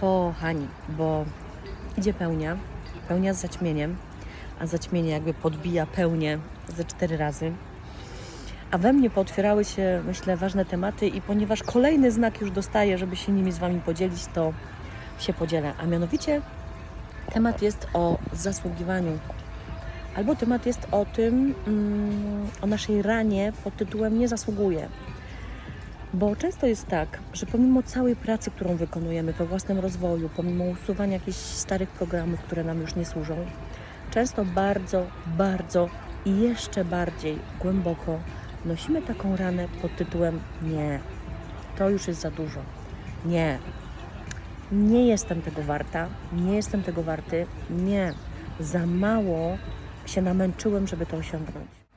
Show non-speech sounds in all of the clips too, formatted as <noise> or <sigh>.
Kochani, bo idzie pełnia, pełnia z zaćmieniem, a zaćmienie jakby podbija pełnię ze cztery razy. A we mnie pootwierały się, myślę, ważne tematy i ponieważ kolejny znak już dostaję, żeby się nimi z Wami podzielić, to się podzielę. A mianowicie temat jest o zasługiwaniu. Albo temat jest o tym, mm, o naszej ranie pod tytułem Nie zasługuję. Bo często jest tak, że pomimo całej pracy, którą wykonujemy we własnym rozwoju, pomimo usuwania jakichś starych programów, które nam już nie służą, często bardzo, bardzo i jeszcze bardziej głęboko nosimy taką ranę pod tytułem Nie, to już jest za dużo. Nie, nie jestem tego warta, nie jestem tego warty, nie, za mało się namęczyłem, żeby to osiągnąć.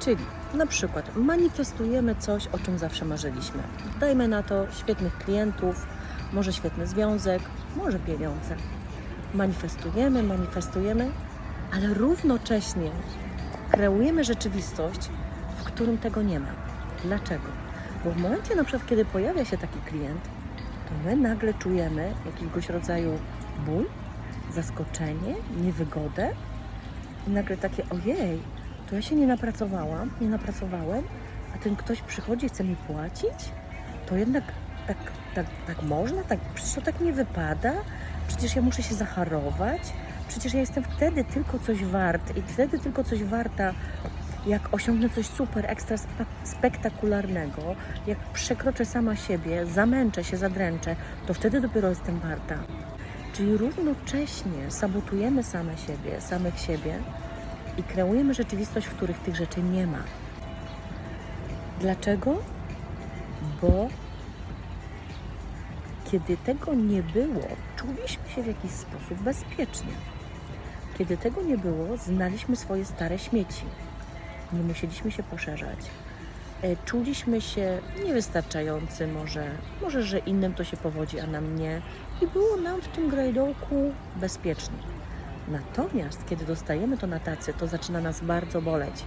Czyli na przykład manifestujemy coś, o czym zawsze marzyliśmy. Dajmy na to świetnych klientów, może świetny związek, może pieniądze. Manifestujemy, manifestujemy, ale równocześnie kreujemy rzeczywistość, w którym tego nie ma. Dlaczego? Bo w momencie na przykład, kiedy pojawia się taki klient, to my nagle czujemy jakiegoś rodzaju ból, zaskoczenie, niewygodę i nagle takie ojej, to ja się nie napracowałam, nie napracowałem, a ten ktoś przychodzi i chce mi płacić? To jednak tak, tak, tak można? Tak, przecież to tak nie wypada? Przecież ja muszę się zacharować? Przecież ja jestem wtedy tylko coś wart i wtedy tylko coś warta, jak osiągnę coś super, ekstra spe- spektakularnego, jak przekroczę sama siebie, zamęczę się, zadręczę, to wtedy dopiero jestem warta. Czyli równocześnie sabotujemy same siebie, samych siebie i kreujemy rzeczywistość, w których tych rzeczy nie ma. Dlaczego? Bo kiedy tego nie było, czuliśmy się w jakiś sposób bezpiecznie. Kiedy tego nie było, znaliśmy swoje stare śmieci. Nie musieliśmy się poszerzać. E, Czuliśmy się niewystarczający może, może, że innym to się powodzi, a nam nie. I było nam w tym grajdołku bezpiecznie. Natomiast kiedy dostajemy to na tacy, to zaczyna nas bardzo boleć.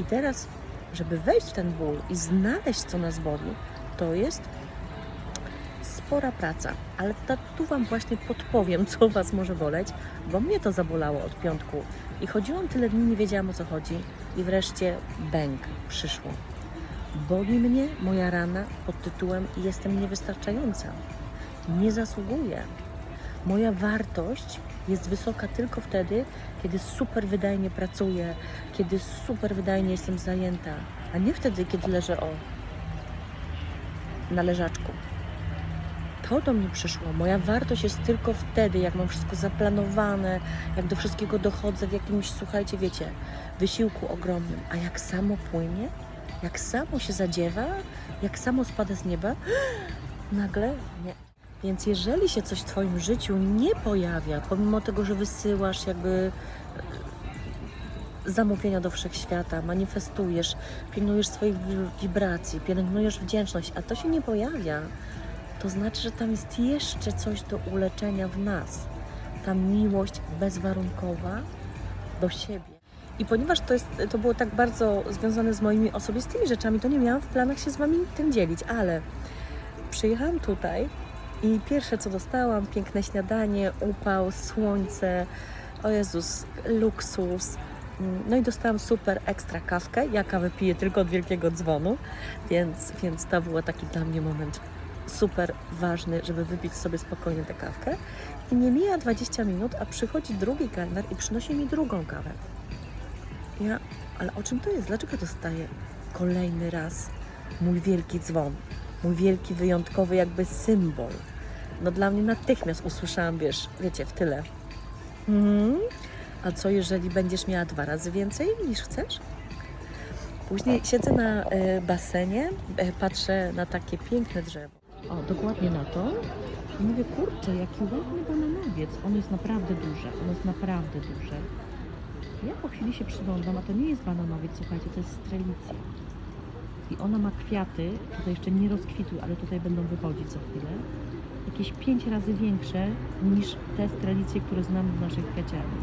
I teraz, żeby wejść w ten ból i znaleźć, co nas boli, to jest spora praca. Ale ta, tu Wam właśnie podpowiem, co Was może boleć, bo mnie to zabolało od piątku. I chodziłam tyle dni, nie wiedziałam o co chodzi. I wreszcie bęk przyszło. Boli mnie moja rana pod tytułem Jestem niewystarczająca. Nie zasługuję. Moja wartość jest wysoka tylko wtedy, kiedy super wydajnie pracuję, kiedy super wydajnie jestem zajęta, a nie wtedy, kiedy leżę o na leżaczku. To do mnie przyszło. Moja wartość jest tylko wtedy, jak mam wszystko zaplanowane, jak do wszystkiego dochodzę w jakimś, słuchajcie, wiecie, wysiłku ogromnym. A jak samo płynie, jak samo się zadziewa, jak samo spada z nieba, <gasps> nagle nie. Więc jeżeli się coś w Twoim życiu nie pojawia, pomimo tego, że wysyłasz jakby e, zamówienia do wszechświata, manifestujesz, pilnujesz swoich wi- wibracji, pielęgnujesz wdzięczność, a to się nie pojawia, to znaczy, że tam jest jeszcze coś do uleczenia w nas. Ta miłość bezwarunkowa do siebie. I ponieważ to, jest, to było tak bardzo związane z moimi osobistymi rzeczami, to nie miałam w planach się z Wami tym dzielić, ale przyjechałam tutaj i pierwsze co dostałam, piękne śniadanie, upał, słońce, o Jezus, luksus. No i dostałam super ekstra kawkę. Ja kawę piję tylko od wielkiego dzwonu, więc, więc to był taki dla mnie moment super ważny, żeby wypić sobie spokojnie tę kawkę. I nie mija 20 minut, a przychodzi drugi kelner i przynosi mi drugą kawę. Ja, ale o czym to jest? Dlaczego dostaję kolejny raz mój wielki dzwon? Mój wielki, wyjątkowy jakby symbol. No dla mnie natychmiast usłyszałam, wiesz, wiecie, w tyle. Mhm. A co jeżeli będziesz miała dwa razy więcej niż chcesz? Później siedzę na e, basenie, e, patrzę na takie piękne drzewo. O, dokładnie na to. I mówię, kurczę, jaki ładny bananowiec. On jest naprawdę duży, on jest naprawdę duży. Ja po chwili się przyglądam, a to nie jest bananowiec, słuchajcie, to jest strelicja. I ona ma kwiaty, tutaj jeszcze nie rozkwitły, ale tutaj będą wychodzić za chwilę. Jakieś pięć razy większe niż te strelicje, które znamy w naszych kwiaciarni.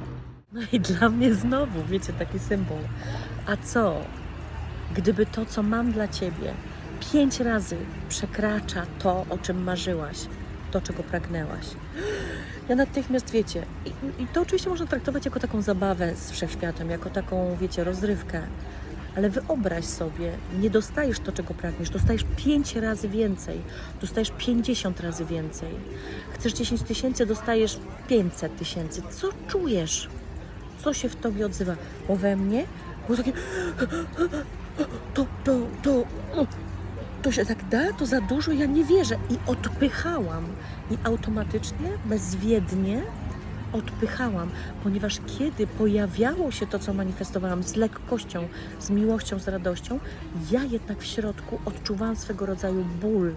No i dla mnie znowu, wiecie, taki symbol. A co, gdyby to, co mam dla Ciebie, pięć razy przekracza to, o czym marzyłaś, to, czego pragnęłaś. Ja natychmiast, wiecie, i, i to oczywiście można traktować jako taką zabawę z wszechświatem, jako taką, wiecie, rozrywkę. Ale wyobraź sobie, nie dostajesz to, czego pragniesz, dostajesz 5 razy więcej, dostajesz 50 razy więcej. Chcesz 10 tysięcy, dostajesz 500 tysięcy. Co czujesz? Co się w tobie odzywa? Bo we mnie było takie. <gasps> To, to, to. To się tak da? To za dużo? Ja nie wierzę. I odpychałam. I automatycznie, bezwiednie odpychałam, ponieważ kiedy pojawiało się to, co manifestowałam z lekkością, z miłością, z radością, ja jednak w środku odczuwałam swego rodzaju ból,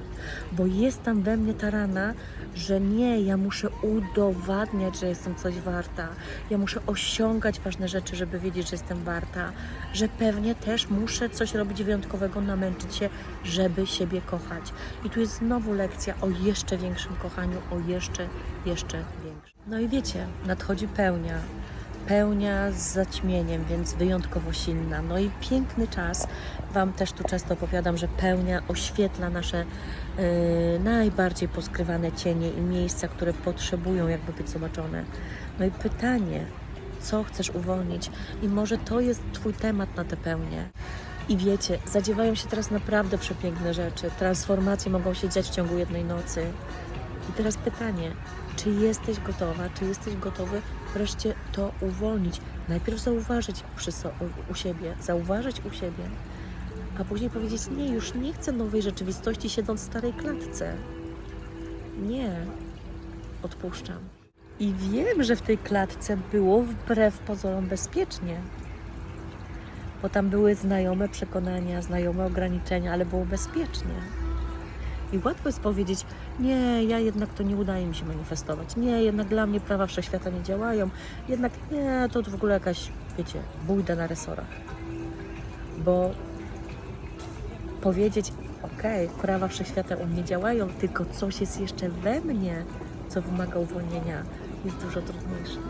bo jest tam we mnie ta rana, że nie, ja muszę udowadniać, że jestem coś warta, ja muszę osiągać ważne rzeczy, żeby wiedzieć, że jestem warta, że pewnie też muszę coś robić wyjątkowego, namęczyć się, żeby siebie kochać. I tu jest znowu lekcja o jeszcze większym kochaniu, o jeszcze, jeszcze większym. No i wiecie, nadchodzi pełnia. Pełnia z zaćmieniem, więc wyjątkowo silna. No i piękny czas. Wam też tu często opowiadam, że pełnia oświetla nasze yy, najbardziej poskrywane cienie i miejsca, które potrzebują jakby być zobaczone. No i pytanie, co chcesz uwolnić? I może to jest Twój temat na tę pełnię. I wiecie, zadziewają się teraz naprawdę przepiękne rzeczy. Transformacje mogą się dziać w ciągu jednej nocy. I teraz pytanie, czy jesteś gotowa, czy jesteś gotowy wreszcie to uwolnić? Najpierw zauważyć przy so, u, siebie, zauważyć u siebie, a później powiedzieć, nie, już nie chcę nowej rzeczywistości siedząc w starej klatce. Nie, odpuszczam. I wiem, że w tej klatce było wbrew pozorom bezpiecznie, bo tam były znajome przekonania, znajome ograniczenia, ale było bezpiecznie. I łatwo jest powiedzieć, nie, ja jednak to nie udaje mi się manifestować. Nie, jednak dla mnie prawa wszechświata nie działają. Jednak nie, to w ogóle jakaś, wiecie, bójda na resorach. Bo powiedzieć, okej, prawa wszechświata u mnie działają, tylko coś jest jeszcze we mnie, co wymaga uwolnienia, jest dużo trudniejsze.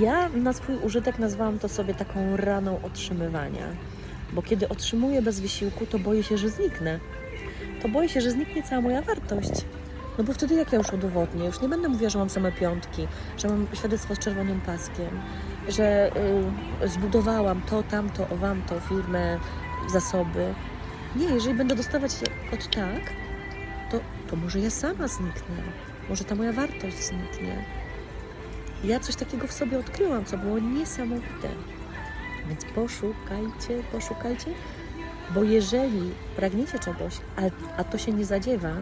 Ja na swój użytek nazwałam to sobie taką raną otrzymywania. Bo kiedy otrzymuję bez wysiłku, to boję się, że zniknę to boję się, że zniknie cała moja wartość. No bo wtedy jak ja już udowodnię? Już nie będę mówiła, że mam same piątki, że mam świadectwo z czerwonym paskiem, że y, zbudowałam to, tamto, owamto, firmę, zasoby. Nie, jeżeli będę dostawać je od tak, to, to może ja sama zniknę. Może ta moja wartość zniknie. Ja coś takiego w sobie odkryłam, co było niesamowite. Więc poszukajcie, poszukajcie bo jeżeli pragniecie czegoś, a, a to się nie zadziewa,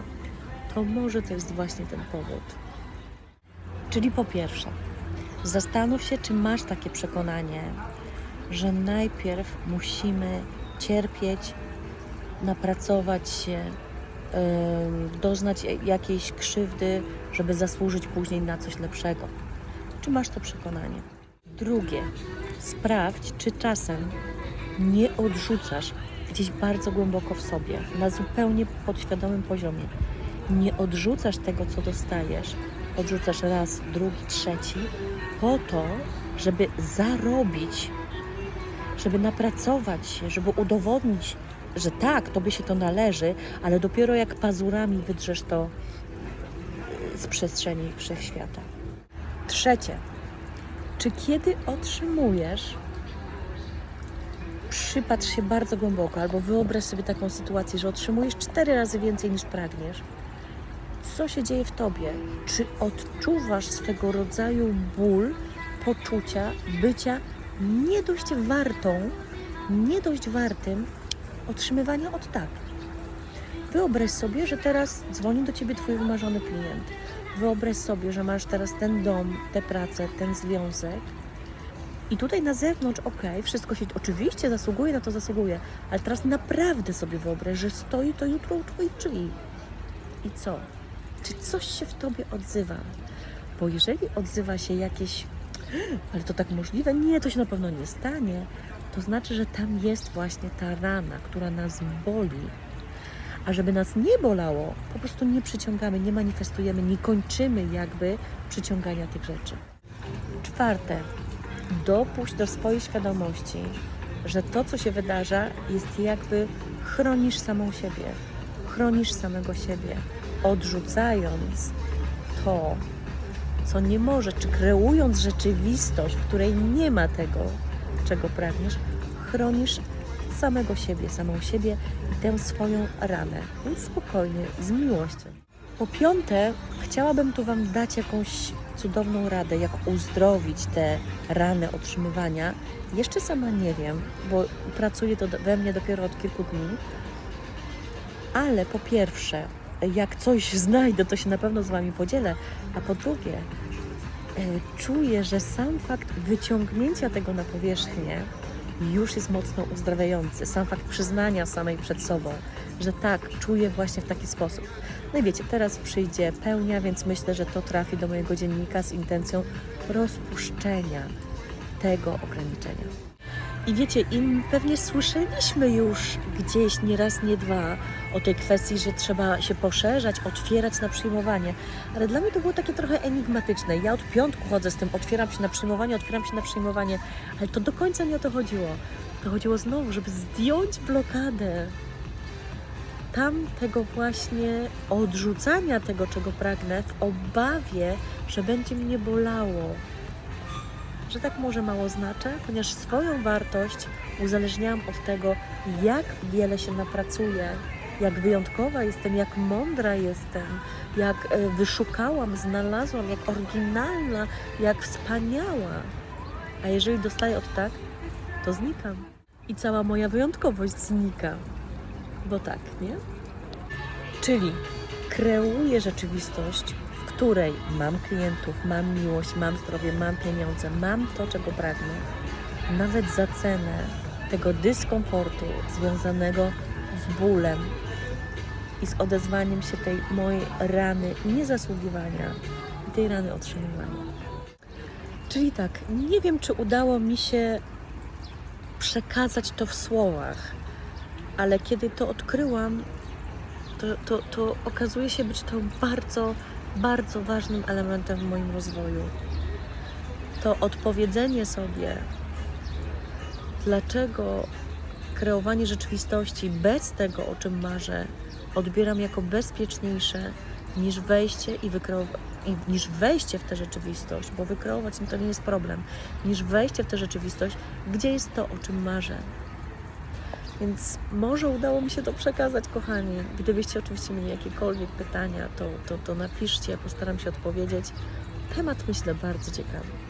to może to jest właśnie ten powód. Czyli po pierwsze, zastanów się, czy masz takie przekonanie, że najpierw musimy cierpieć, napracować się, doznać jakiejś krzywdy, żeby zasłużyć później na coś lepszego. Czy masz to przekonanie? Drugie, sprawdź, czy czasem nie odrzucasz gdzieś bardzo głęboko w sobie, na zupełnie podświadomym poziomie. Nie odrzucasz tego, co dostajesz. Odrzucasz raz, drugi, trzeci, po to, żeby zarobić, żeby napracować się, żeby udowodnić, że tak, tobie się to należy, ale dopiero jak pazurami wydrzesz to z przestrzeni wszechświata. Trzecie, czy kiedy otrzymujesz przypatrz się bardzo głęboko, albo wyobraź sobie taką sytuację, że otrzymujesz cztery razy więcej niż pragniesz. Co się dzieje w tobie? Czy odczuwasz swego rodzaju ból, poczucia bycia nie dość wartą, nie dość wartym otrzymywania od tak? Wyobraź sobie, że teraz dzwoni do ciebie twój wymarzony klient. Wyobraź sobie, że masz teraz ten dom, tę pracę, ten związek i tutaj na zewnątrz, ok, wszystko się oczywiście zasługuje na to, zasługuje, ale teraz naprawdę sobie wyobraź, że stoi to jutro u Twoich drzwi. I co? Czy coś się w Tobie odzywa? Bo jeżeli odzywa się jakieś, <gasps> ale to tak możliwe, nie, to się na pewno nie stanie, to znaczy, że tam jest właśnie ta rana, która nas boli. A żeby nas nie bolało, po prostu nie przyciągamy, nie manifestujemy, nie kończymy jakby przyciągania tych rzeczy. Czwarte, dopuść do swojej świadomości, że to, co się wydarza, jest jakby chronisz samą siebie, chronisz samego siebie. odrzucając to, co nie może, czy kreując rzeczywistość, w której nie ma tego, czego pragniesz, chronisz samego siebie, samą siebie i tę swoją ranę. Więc spokojnie, z miłością. Po piąte, chciałabym tu Wam dać jakąś cudowną radę, jak uzdrowić te rany otrzymywania. Jeszcze sama nie wiem, bo pracuje to we mnie dopiero od kilku dni. Ale po pierwsze, jak coś <laughs> znajdę, to się na pewno z Wami podzielę. A po drugie, e, czuję, że sam fakt wyciągnięcia tego na powierzchnię już jest mocno uzdrawiający. Sam fakt przyznania samej przed sobą, że tak, czuję właśnie w taki sposób. No i wiecie, teraz przyjdzie pełnia, więc myślę, że to trafi do mojego dziennika z intencją rozpuszczenia tego ograniczenia. I wiecie, im pewnie słyszeliśmy już gdzieś nie raz, nie dwa o tej kwestii, że trzeba się poszerzać, otwierać na przyjmowanie. Ale dla mnie to było takie trochę enigmatyczne. Ja od piątku chodzę z tym, otwieram się na przyjmowanie, otwieram się na przyjmowanie, ale to do końca nie o to chodziło. To chodziło znowu, żeby zdjąć blokadę tam tego właśnie odrzucania tego, czego pragnę, w obawie, że będzie mnie bolało. Że tak może mało znaczę, ponieważ swoją wartość uzależniałam od tego, jak wiele się napracuję, jak wyjątkowa jestem, jak mądra jestem, jak e, wyszukałam, znalazłam, jak oryginalna, jak wspaniała. A jeżeli dostaję od tak, to znikam. I cała moja wyjątkowość znika. Bo tak, nie? Czyli kreuję rzeczywistość, w której mam klientów, mam miłość, mam zdrowie, mam pieniądze, mam to, czego pragnę, nawet za cenę tego dyskomfortu związanego z bólem i z odezwaniem się tej mojej rany niezasługiwania i tej rany otrzymywania. Czyli tak, nie wiem, czy udało mi się przekazać to w słowach, ale kiedy to odkryłam, to, to, to okazuje się być to bardzo, bardzo ważnym elementem w moim rozwoju. To odpowiedzenie sobie, dlaczego kreowanie rzeczywistości bez tego, o czym marzę, odbieram jako bezpieczniejsze niż wejście i wykreowanie. Niż wejście w tę rzeczywistość, bo wykreować to nie jest problem, niż wejście w tę rzeczywistość, gdzie jest to, o czym marzę. Więc może udało mi się to przekazać, kochani. Gdybyście oczywiście mieli jakiekolwiek pytania, to, to, to napiszcie, postaram się odpowiedzieć. Temat myślę bardzo ciekawy.